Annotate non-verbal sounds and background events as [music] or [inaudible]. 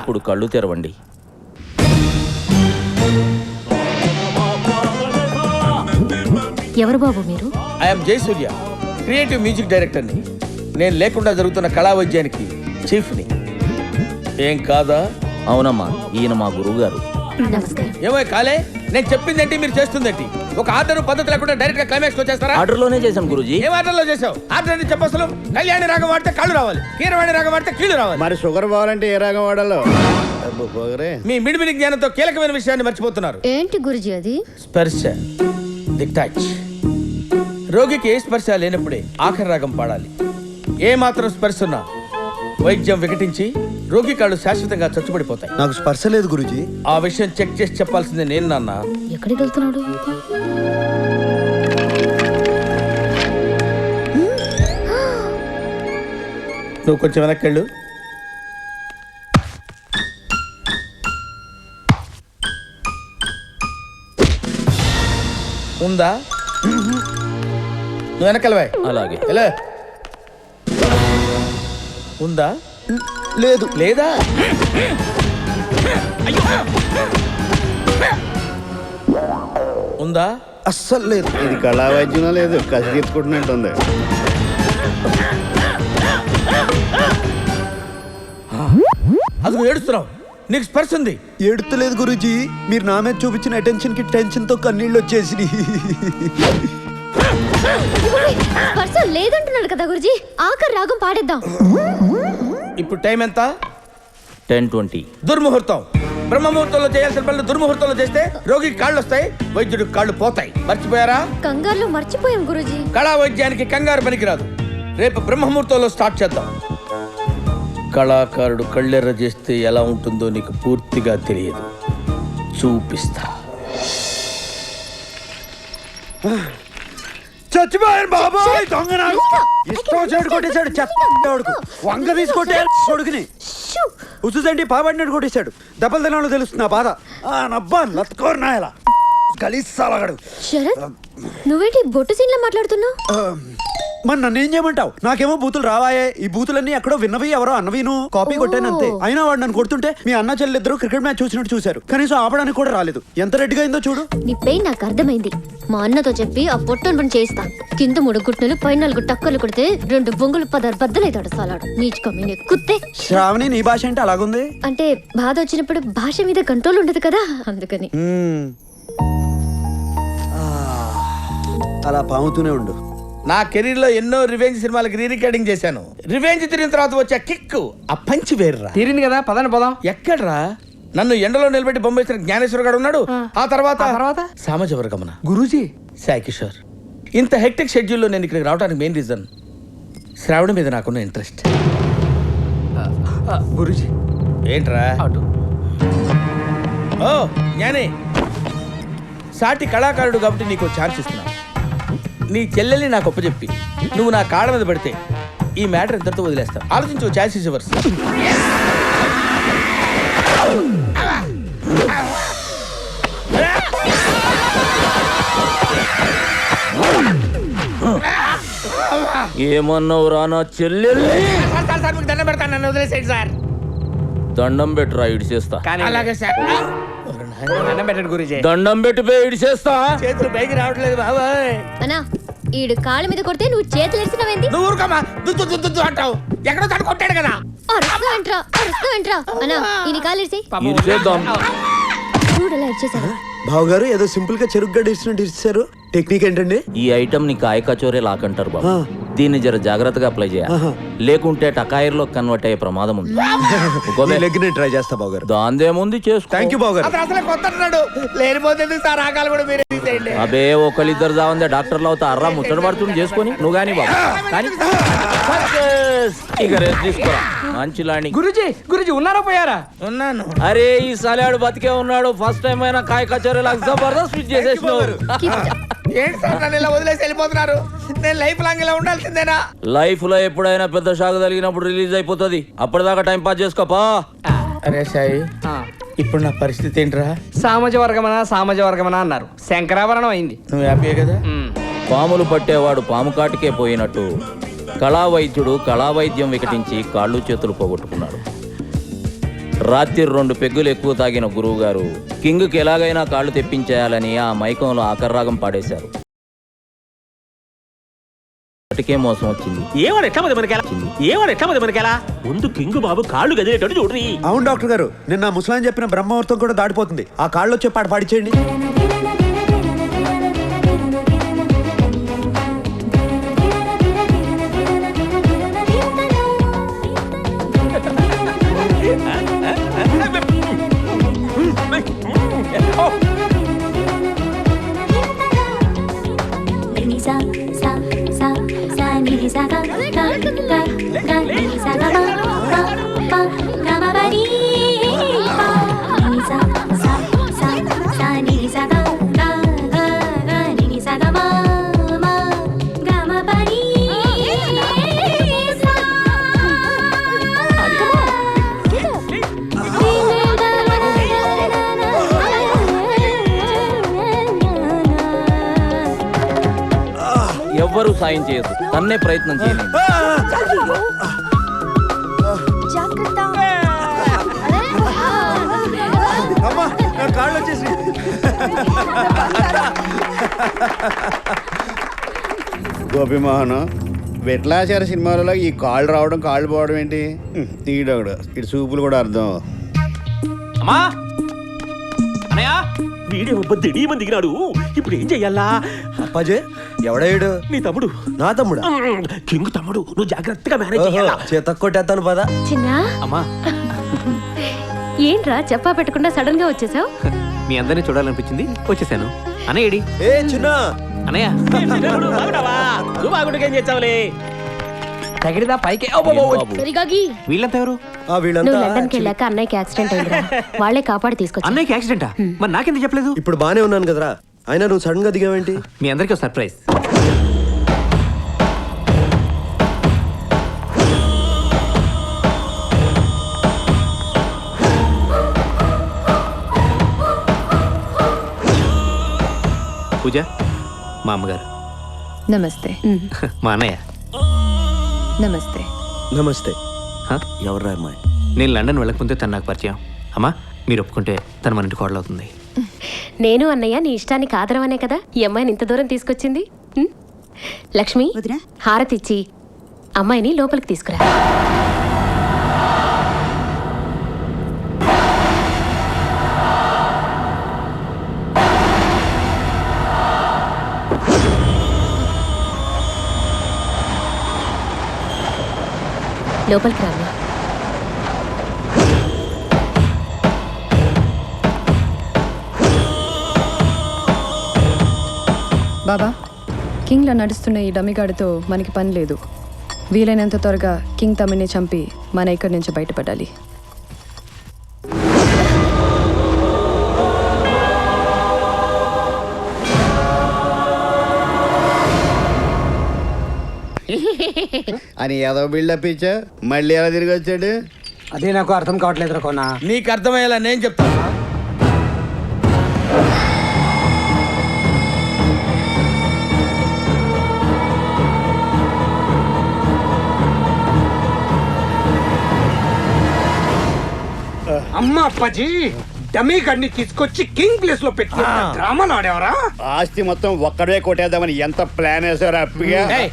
ఇప్పుడు కళ్ళు తెరవండి. ఎవరు బాబు మీరు? ఐఎమ్ జయసూర్య క్రియేటివ్ మ్యూజిక్ డైరెక్టర్ని. నేను లేకుండా జరుగుతున్న కళా వైద్యానికి చీఫ్ని. ఏం కాదా? అవునమ్మా ఈయన మా గురువుగారు. నమస్కారం. ఏమో కాలే? నేను చెప్పిందేంటి మీరు చేస్తుందేంటి ఒక ఆర్డర్ పద్ధతి లేకుండా డైరెక్ట్గా క్లైమాక్స్ వచ్చేస్తారా? ఆర్డర్లోనే చేశాం గురూజీ. ఏం ఆర్డర్లో చేసావు ఆర్డర్ అని చెప్పసలు కళ్యాణి రాగం వాడితే కళ్ళు రావాలి. కీరవాణి రాగం వాడితే కీళ్ళు రావాలి. మరి షుగర్ పోవాలంటే ఏ రాగం వాడాలో? అబ్బో, పొగరే. మీ మిడిమిడి జ్ఞానంతో కీలకమైన విషయాన్ని మర్చిపోతున్నారు. ఏంటి గురుజీ అది? స్పర్శ ది టచ్. రోగికి ఏ స్పర్శ లేనప్పుడే ఆఖరి రాగం పాడాలి. ఏ మాత్రం స్పర్శ ఉన్నా వైద్యం వికటించి రోగి కాళ్ళు శాశ్వతంగా చచ్చుబడిపోతాయి. నాకు స్పర్శ లేదు గురుజీ. ఆ విషయం చెక్ చేసి చెప్పాల్సిందే నేను నాన్న. ఎక్కడికి వెళ్తున్నాడు? నువ్వు కొంచెం వెనక్కి వెళ్ళు. ఉందా? నువ్వు వెనకలవా అలాగే. ఎలా ఉందా? లేదు. లేదా? ఉందా? అస్సలు లేదు. ఇది కళా వైద్యం లేదు కసి తీర్చుకుంటున్నట్టుంది అది ఏడుస్తున్నావు. నీకు స్పర్శ ఉంది. ఏడుతలేదు గురుజీ. మీరు నా మీద చూపించిన అటెన్షన్కి టెన్షన్తో కన్నీళ్ళు వచ్చేసి స్పర్శ లేదంటున్నాడు కదా గురుజీ. ఆఖరి రాగం పాడేద్దాం. ఇప్పుడు టైం ఎంత? Ten twenty. దుర్ముహూర్తం. బ్రహ్మముహూర్తంలో చేయాల్సిన పనులు దుర్ముహూర్తంలో చేస్తే రోగికి కాళ్ళు వస్తాయి వైద్యుడికి కాళ్ళు పోతాయి. మర్చిపోయారా? కంగారులో మర్చిపోయాం గురుజీ. కళా వైద్యానికి కంగారు పనికిరాదు. రేపు బ్రహ్మముహూర్తంలో స్టార్ట్ చేద్దాం. కళాకారుడు కళ్ళెర్ర చేస్తే ఎలా ఉంటుందో నీకు పూర్తిగా తెలియదు. చూపిస్తా. చచ్చిపోయాను బాబాయ్. దొంగ నాకు. ఇష్టం వచ్చాడు కొట్టేశాడు చెత్తోడుకు వంగ తీసి కొట్టాడు కొడుకుని. షూ! ఉసుదండి పాబడినట్టు కొట్టేశాడు. దెబ్బలు తినాలో తెలుస్తుంది ఆ బాధ. ఆ నబ్బా లత్కోరు నాయల. గలీసాలగడు శరత్ నువ్వేంటి బొట్టు సీన్లో మాట్లాడుతున్నావు? మరి నన్ను ఏం చేయమంటావు? నాకేమో బూతులు రావాయే. ఈ బూతులన్నీ ఎక్కడో విన్నవి ఎవరో అన్నవిను కాపీ కొట్టాను అంతే. అయినా వాడు నన్ను కొడుతుంటే మీ అన్న చెల్లిద్దరు క్రికెట్ మ్యాచ్ చూసినట్టు చూశారు. కనీసం ఆపడానికి కూడా రాలేదు. ఎంత రెడ్డిగా అయిందో చూడు. నీ పెయిన్ నాకు అర్థమైంది. మా అన్నతో చెప్పి ఆ పొట్టను పని చేయిస్తా. కింద మూడు గుట్టలు పై నాలుగు టక్కలు కొడితే రెండు బొంగులు పదార్ బద్దలైతాడు సాలాడు నీచుకమ్మి కుత్తే. శ్రావణి నీ భాష అంటే అలాగుంది? అంటే బాధ వచ్చినప్పుడు భాష మీద కంట్రోల్ ఉండదు కదా? అందుకని. అలా పాముతూనే ఉండు. నా కెరీర్లో ఎన్నో రివెంజ్ సినిమాలకు రీ రికార్డింగ్ చేశాను. రివెంజ్ తిరిగిన తర్వాత వచ్చే కిక్ ఆ పంచి వేర్రా. తీరింది కదా పదండి పోదాం. ఎక్కడ్రా? నన్ను ఎండలో నిలబెట్టి బొమ్మేసిన జ్ఞానేశ్వర గారు ఉన్నాడు. ఆ. తర్వాత ఆ తర్వాత? సామాజ వర్గమన. గురూజీ. సాయి కిషోర్. ఇంత హెక్టిక్ షెడ్యూల్లో నేను ఇక్కడికి రావడానికి మెయిన్ రీజన్ శ్రావణ మీద నాకున్న ఇంట్రెస్ట్ గురూజీ. ఏంట్రా? అటు ఓ జ్ఞానే. సాటి కళాకారుడు కాబట్టి నీకు ఛాన్స్ ఇస్తున్నా. నీ చెల్లెల్ని నాకు ఒప్పచెప్పి నువ్వు నా కాళ్ళ మీద పడితే ఈ మ్యాటర్ ఎంతటితో వదిలేస్తా. ఆలోచించు ఛాన్స్ ఇవ్వర్స్ ఏమన్నావు రా నా చెల్లెల్ని? దండం పెడతాను నన్ను వదిలేసేయండి సార్. దండం పెట్టురా ఇడిచేస్తా కానీ అలాగే సార్. దండం పెట్టండి గురూజీ. దండం పెట్టి ఇడిచేస్తా చేతులు పైకి రావట్లేదు బాబాయ్. అన్నా ఈడు కాళ్ళ మీద కొడితే నువ్వు చేతులు ఎరిసినవేంది? నువ్వు ఊరుకోమా దుద్దు దుద్దు దుద్దు అంటావు. ఎక్కడో తను కొట్టాడు కదా. అరుస్తావంట్రా అరుస్తావంట్రా అన్నా ఈయన కాలు ఎరిసి చూడలా బావగారు ఏదో సింపుల్గా చెరుగ్గా ఇచ్చినట్టు ఇచ్చారు టెక్నిక్ ఏంటండి? ఈ ఐటమ్ని కాయ కచోరే లాకంటారు బాబు. దీన్ని జర జాగ్రత్తగా అప్లై చేయాలి. లేకుంటే టకాయిర్లో కన్వర్ట్ అయ్యే ప్రమాదం ఉంది. లెగ్ నేను ట్రై చేస్తా బావగారు. దాందేముంది చేసుకో. థ్యాంక్ యూ బావగారు. అతను అసలే కొత్త లేనిపోతుంది సార్ ఆకాలు కూడా మీరే తీసేయండి అబే ఒకళ్ళిద్దరు జావందే డాక్టర్లు అవుతా అర్రా ముచ్చట పడుతుంది చేసుకొని నువ్వు కానీ బాబు. కానీ Success! ఇక రెస్ట్ తీసుకోరా. మంచి గురూజీ గురూజీ ఉన్నారా పోయారా? ఉన్నాను. అరే ఈ సలాడు బతికే ఉన్నాడు. ఫస్ట్ టైం అయినా కాయ కచోరీ లాగా జబర్దస్త్ ఫిట్ చేసేసినావు. ఏంటి సార్ నన్ను ఇలా వదిలేసి వెళ్ళిపోతున్నారు? నేను లైఫ్ లాంగ్ ఇలా ఉండాల్సిందేనా? లైఫ్లో ఎప్పుడైనా పెద్ద షాక్ తగిలినప్పుడు రిలీజ్ అయిపోతుంది. అప్పటిదాకా టైం పాస్ చేసుకోపా అరే సాయి ఇప్పుడు నా పరిస్థితి ఏంట్రా? సామాజ వర్గమనా సామాజ వర్గమనా అన్నారు. శంకరాభరణం అయింది. నువ్వు హ్యాపీయే కదా. పాములు పట్టేవాడు పాము కాటికే పోయినట్టు కళా వైద్యుడు కళా వైద్యం వికటించి కాళ్ళు చేతులు పోగొట్టుకున్నాడు. రాత్రి రెండు పెగ్గులు ఎక్కువ తాగిన గురువు గారు కింగ్కి ఎలాగైనా కాళ్ళు తెప్పించేయాలని ఆ మైకంలో ఆకర్రాగం పాడేశారు. అటుకే మోసం వచ్చింది. ఏవాడు ఎట్లా మంది మనకెలా? ఏవాడు ఎట్లా మంది మనకెలా? ముందు కింగ్ బాబు కాళ్ళు గదిలేటట్టు చూడ్రి. అవును డాక్టర్ గారు. నిన్న ముసలాయన చెప్పిన బ్రహ్మముహూర్తం కూడా దాటిపోతుంది. ఆ కాళ్ళు వచ్చే పాట పాడిచేయండి sa [laughs] sa ni sa ga ga ga ga ni sa ga ma ma ma ga ma ba ఎవ్వరూ సాయం చేయదు తన్నే ప్రయత్నం చేయలేదు అమ్మా నా కాళ్ళు వచ్చేసి. గోపిమోహన్ విట్లాచార సినిమాలలో ఈ కాళ్ళు రావడం కాళ్ళు పోవడం ఏంటి? ఈడొకడు ఇటు చూపులు కూడా అర్థం అమ్మా! అనయ్య వీడియో దిడి దిగినాడు ఇప్పుడు ఏం చెయ్యాలా అప్పాజే ఎవడాడు నీ తమ్ముడు. నా తమ్ముడా? కింగ్ తమ్ముడు. నువ్వు జాగ్రత్తగా మేనేజ్ చెయ్యాలా చేత కొట్టేస్తాను పదా. చిన్నా. అమ్మా. ఏంట్రా చెప్పా పెట్టకుండా సడన్గా వచ్చేసావు? మీ అందరిని చూడాలనిపించింది? వచ్చేసాను. అనయ్యడి ఏ చిన్న. అనయ్య నువ్వు బాగుండగా ఏం తగిడిదా పైకి? సరిగాగి వీళ్ళంతా ఎవరు? ఆ వీళ్ళంతా నువ్వు లండన్కి వెళ్ళాక అన్నయ్యకి యాక్సిడెంట్ అయిందిరా. [laughs] వాళ్ళే కాపాడి తీసుకొచ్చి అన్నయ్యకి యాక్సిడెంటా మరి నాకెందుకు చెప్పలేదు? ఇప్పుడు బానే ఉన్నాను కదరా. అయినా నువ్వు సడన్గా దిగావేంటి? మీ అందరికీ ఒక సర్ప్రైజ్. పూజ మా అమ్మగారు. నమస్తే. [laughs] మా అన్నయ్య. నమస్తే. నమస్తే. హ? ఎవర్రా అమ్మాయి? నేను లండన్ వెళ్ళకముందే తను నాకు పరిచయం. అమ్మా మీరు ఒప్పుకుంటే తను మన ఇంటి కోడలు అవుతుంది నేను అన్నయ్య నీ ఇష్టానికి ఆదరవనే కదా? ఈ అమ్మాయిని ఇంత దూరం తీసుకొచ్చింది? లక్ష్మి హారతిచ్చి అమ్మాయిని లోపలికి తీసుకురా. లోపలికి రామ్మా బాబా? కింగ్లో నడుస్తున్న ఈ డమిగాడితో మనకి పని లేదు. వీలైనంత త్వరగా కింగ్ తమ్మిని చంపి మన ఇక్కడి నుంచి బయటపడాలి. అని ఏదో బిల్డప్ ఇచ్చా మళ్ళీ ఎలా తిరిగి వచ్చాడు? అదే నాకు అర్థం కావట్లేదు కొన్నా నీకు అర్థమయ్యేలా నేను చెప్తాను? అమ్మ అప్పాజీ డమీ గడిని తీసుకొచ్చి కింగ్ ప్లేస్లో పెట్టి డ్రామాలు ఆడేవరా? ఆస్తి మొత్తం ఒక్కడే కొట్టేద్దామని ఎంత ప్లాన్ వేసారు అప్పిగా?